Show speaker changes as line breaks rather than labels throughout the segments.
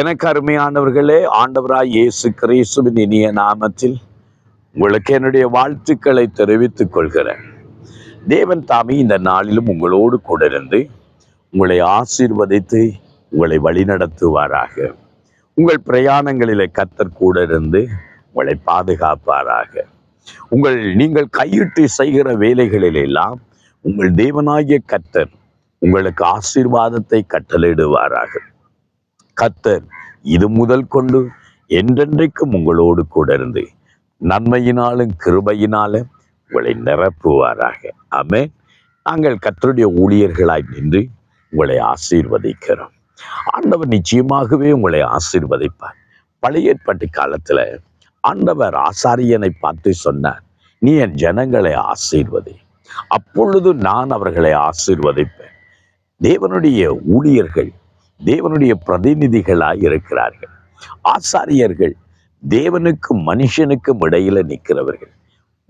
எனக்கு அருமையானவர்களே ஆண்டவராய் இயேசு கிரேசுவின் இனிய நாமத்தில் உங்களுக்கு என்னுடைய வாழ்த்துக்களை தெரிவித்துக் கொள்கிறேன். தேவன் தாமே இந்த நாளிலும் உங்களோடு கூட இருந்து உங்களை ஆசீர்வதித்து உங்களை வழிநடத்துவாராக. உங்கள் பிரயாணங்களிலே கத்தர் கூட இருந்து உங்களை பாதுகாப்பாராக. உங்கள் நீங்கள் கையிட்டு செய்கிற வேலைகளிலெல்லாம் உங்கள் தேவனாகிய கத்தர் உங்களுக்கு ஆசீர்வாதத்தை கட்டளையிடுவாராக. கத்தர் இது முதல் கொண்டு என்றென்றைக்கும் உங்களோடு கூட இருந்து நன்மையினாலும் கிருபையினாலும் உங்களை நிரப்புவாராக. ஆமே நாங்கள் கத்தருடைய ஊழியர்களாய் நின்று உங்களை ஆசீர்வதிக்கிறோம். ஆண்டவர் நிச்சயமாகவே உங்களை ஆசீர்வதிப்பார். பழைய ஏற்பாட்டு காலத்துல ஆண்டவர் ஆசாரியனை பார்த்து சொன்னார் நீ என் ஜனங்களை ஆசீர்வதி. அப்பொழுது நான் அவர்களை ஆசீர்வதிப்பேன். தேவனுடைய ஊழியர்கள் தேவனுடைய பிரதிநிதிகளாக இருக்கிறார்கள். ஆசாரியர்கள் தேவனுக்கும் மனுஷனுக்கும் இடையில நிற்கிறவர்கள்.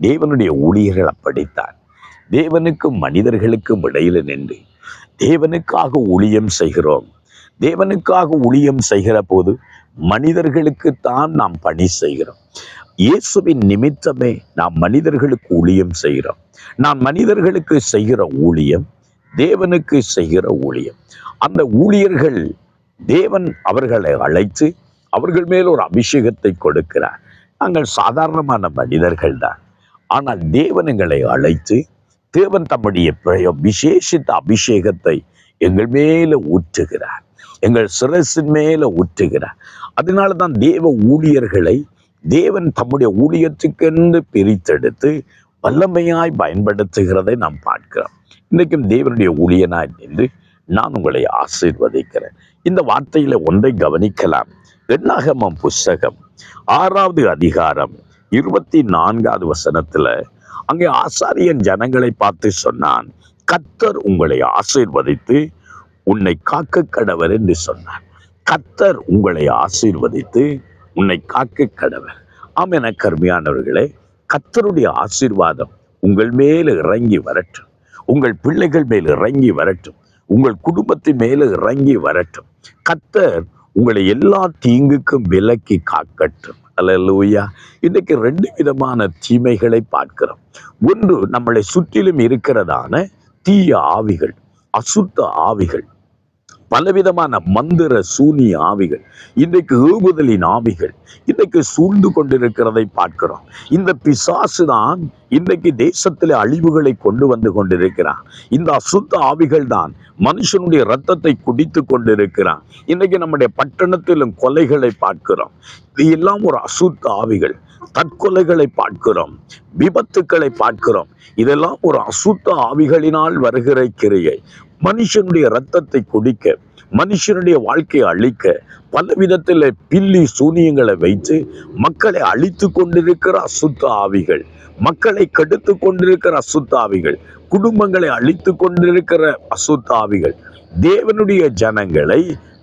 தேவனுடைய ஊழியர்கள் அப்படித்தான். தேவனுக்கும் மனிதர்களுக்கும் இடையில நின்று தேவனுக்காக ஊழியம் செய்கிறோம். தேவனுக்காக ஊழியம் செய்கிற போது மனிதர்களுக்கு தான் நாம் பணி செய்கிறோம். இயேசுவின் நிமித்தமே நாம் மனிதர்களுக்கு ஊழியம் செய்கிறோம். நாம் மனிதர்களுக்கு செய்கிற ஊழியம் தேவனுக்கு செய்கிற ஊழியம். அந்த ஊழியர்கள் தேவன் அவர்களை அழைத்து அவர்கள் மேல் ஒரு அபிஷேகத்தை கொடுக்கிறார். நாங்கள் சாதாரணமான மனிதர்கள் தான். ஆனால் தேவன் எங்களை அழைத்து தேவன் தம்முடைய விசேஷித்த அபிஷேகத்தை எங்கள் மேல ஊற்றுகிறார். எங்கள் சிரசின் மேல ஊற்றுகிறார். அதனால தான் தேவ ஊழியர்களை தேவன் தம்முடைய ஊழியத்துக்கென்று பிரித்தெடுத்து வல்லமையாய் பயன்படுத்துகிறதை நாம் பார்க்கிறோம். இன்றைக்கும் தேவனுடைய ஊழியனாய் நின்று நான் உங்களை ஆசீர்வதிக்கிறேன். இந்த வார்த்தையில ஒன்றை கவனிக்கலாம். எண்ணாகமம் புஸ்தகம் ஆறாவது அதிகாரம் இருபத்தி நான்காவது வசனத்துல அங்கே ஆசாரியன் ஜனங்களை பார்த்து சொன்னான் கத்தர் உங்களை ஆசீர்வதித்து உன்னை காக்க கடவர் என்று சொன்னார். கத்தர் உங்களை ஆசீர்வதித்து உன்னை காக்க கடவர். ஆம் என கருமையானவர்களே. கத்தருடைய ஆசீர்வாதம் உங்கள் மேல இறங்கி வரட்டும். உங்கள் பிள்ளைகள் மேல் இறங்கி வரட்டும். உங்கள் குடும்பத்தின் மேல இறங்கி வரட்டும். கத்தர் உங்களை எல்லா தீங்குக்கும் விலக்கி காக்கட்டும். அல்லூயா இன்னைக்கு ரெண்டு விதமான தீமைகளை பார்க்கிறோம். ஒன்று நம்மளை சுற்றிலும் இருக்கிறதான தீய ஆவிகள் அசுத்த ஆவிகள். பலவிதமான மந்திர சூனிய ஆவிகள் இன்றைக்கு ஏவுதலின் ஆவிகள் இன்றைக்கு சூழ்ந்து கொண்டிருக்கிறதை பார்க்கிறோம். இந்த பிசாசு தான் இன்றைக்கு தேசத்திலே அழிவுகளை கொண்டு வந்து கொண்டிருக்கிறான். இந்த அசுத்த ஆவிகள் தான் மனுஷனுடைய ரத்தத்தை குடித்து கொண்டிருக்கிறான். இன்னைக்கு நம்முடைய பட்டணத்திலும் கொலைகளை பார்க்கிறோம். இது எல்லாம் ஒரு அசுத்த ஆவிகள். தற்கொலைகளை பார்க்கிறோம். விபத்துக்களை பார்க்கிறோம். இதெல்லாம் ஒரு அசுத்த ஆவிகளினால் வருகிற கிரியை. மனுஷனுடைய ரத்தத்தை குடிக்க மனுஷனுடைய வாழ்க்கையை அழிக்க பல விதத்தில் பில்லி சூனியங்களை வைத்து மக்களை அழித்து கொண்டிருக்கிற அசுத்த ஆவிகள் மக்களை கெடுத்து கொண்டிருக்கிற அசுத்த ஆவிகள் குடும்பங்களை அழித்து கொண்டிருக்கிற அசுத்த ஆவிகள் தேவனுடைய ஜனங்களை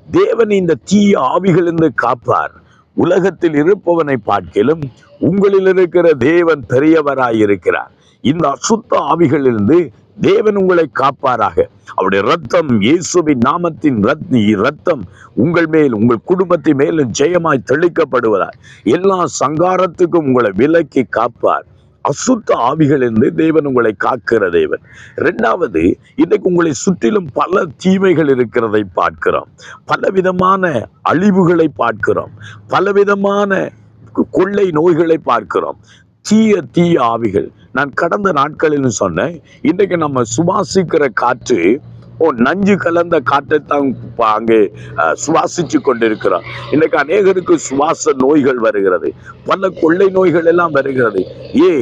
தேவன் இந்த தீய ஆவிகளிலிருந்து காப்பார். உலகத்தில் இருப்பவனை பார்க்கிலும் உங்களில் இருக்கிற தேவன் பெரியவராயிருக்கிறார். இந்த அசுத்த ஆவிகளிலிருந்து தேவன் உங்களை காப்பாராக. அவருடைய ரத்தம் இயேசுவின் நாமத்தின் ரத் ரத்தம் உங்கள் மேல் உங்கள் குடும்பத்தின் மேலும் ஜெயமாய் தெளிக்கப்படுவதால் எல்லா சங்காரத்துக்கும் உங்களை விலக்கி காப்பார். அசுத்த ஆவிகள் என்று தேவன் உங்களை காக்கிற தேவன். இரண்டாவது இன்னைக்கு உங்களை சுற்றிலும் பல தீமைகள் இருக்கிறதை பார்க்கிறோம். பலவிதமான அழிவுகளை பார்க்கிறோம். பலவிதமான கொள்ளை நோய்களை பார்க்கிறோம். தீய தீய ஆவிகள். நான் கடந்த நாட்களில் சொன்னேன் இன்றைக்கு நம்ம சுவாசிக்கிற காற்று ஓ நஞ்சு கலந்த காற்றை தான் அங்கே சுவாசிச்சு கொண்டிருக்கிறோம் இன்னைக்கு அநேகருக்கு சுவாச நோய்கள் வருகிறது. பல கொள்ளை நோய்கள் எல்லாம் வருகிறது. ஏ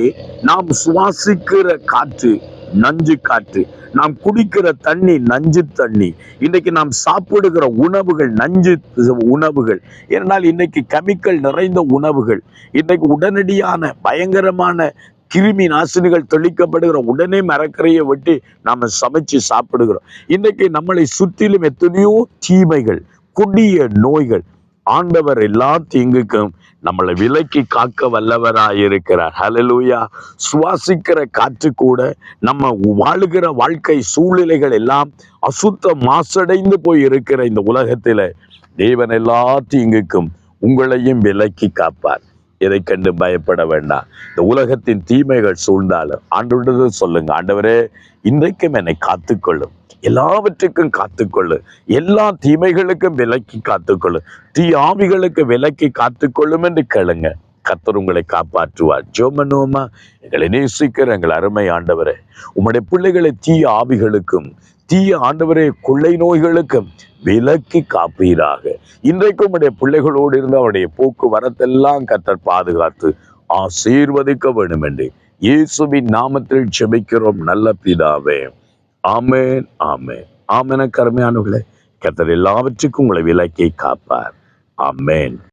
நாம் சுவாசிக்கிற காற்று நஞ்சு காற்று. நாம் குடிக்கிற தண்ணி நஞ்சு தண்ணி. இன்னைக்கு நாம் சாப்பிடுகிற உணவுகள் நஞ்சு உணவுகள். ஏனால் இன்னைக்கு கெமிக்கல் நிறைந்த உணவுகள். இன்னைக்கு உடனடியான பயங்கரமான கிருமி நாசினிகள் தெளிக்கப்படுகிற உடனே மரக்கரையை வெட்டி நாம் சமைச்சு சாப்பிடுகிறோம். இன்னைக்கு நம்மளை சுற்றிலும் எத்தனையோ தீமைகள் கொடிய நோய்கள் ஆண்டவர் எல்லா தீங்குக்கும் நம்மளை விலக்கி காக்க வல்லவராயிருக்கிறார். ஹலலூயா சுவாசிக்கிற காற்று கூட நம்ம வாழுகிற வாழ்க்கை சூழ்நிலைகள் எல்லாம் அசுத்த மாசடைந்து போய் இருக்கிற இந்த உலகத்தில் தேவன் எல்லா தீங்குக்கும் உங்களையும் விலக்கி காப்பார். எதை கண்டு பயப்பட வேண்டாம். இந்த உலகத்தின் தீமைகள் சூழ்ந்தாலும் ஆண்டு சொல்லுங்க. ஆண்டவரே இன்றைக்கும் என்னை காத்துக்கொள்ளும். எல்லாவற்றுக்கும் காத்துக்கொள்ளு. எல்லா தீமைகளுக்கும் விலக்கி காத்துக்கொள்ளு. தீ ஆவிகளுக்கு விலக்கி காத்துக்கொள்ளும் என்று கேளுங்க. கத்தர் உங்களை காப்பாற்றுவார். ஜோமனோமா எங்களை நேசிக்கிற எங்கள் அருமை ஆண்டவரே உம்முடைய பிள்ளைகளை தீய ஆவிகளுக்கும் தீய ஆண்டவரே கொள்ளை நோய்களுக்கும் விலக்கி காப்பீராக. இன்றைக்கும் உடைய பிள்ளைகளோடு இருந்து அவருடைய போக்குவரத்தெல்லாம் கத்தர் பாதுகாத்து ஆசீர்வதிக்க வேண்டும் என்று இயேசுவின் நாமத்தில் செபிக்கிறோம் நல்ல பிதாவே. ஆமேன் ஆமேன். ஆமென கருமையானவர்களே கத்தர் எல்லாவற்றுக்கும் உங்களை விலக்கி காப்பார். ஆமேன்.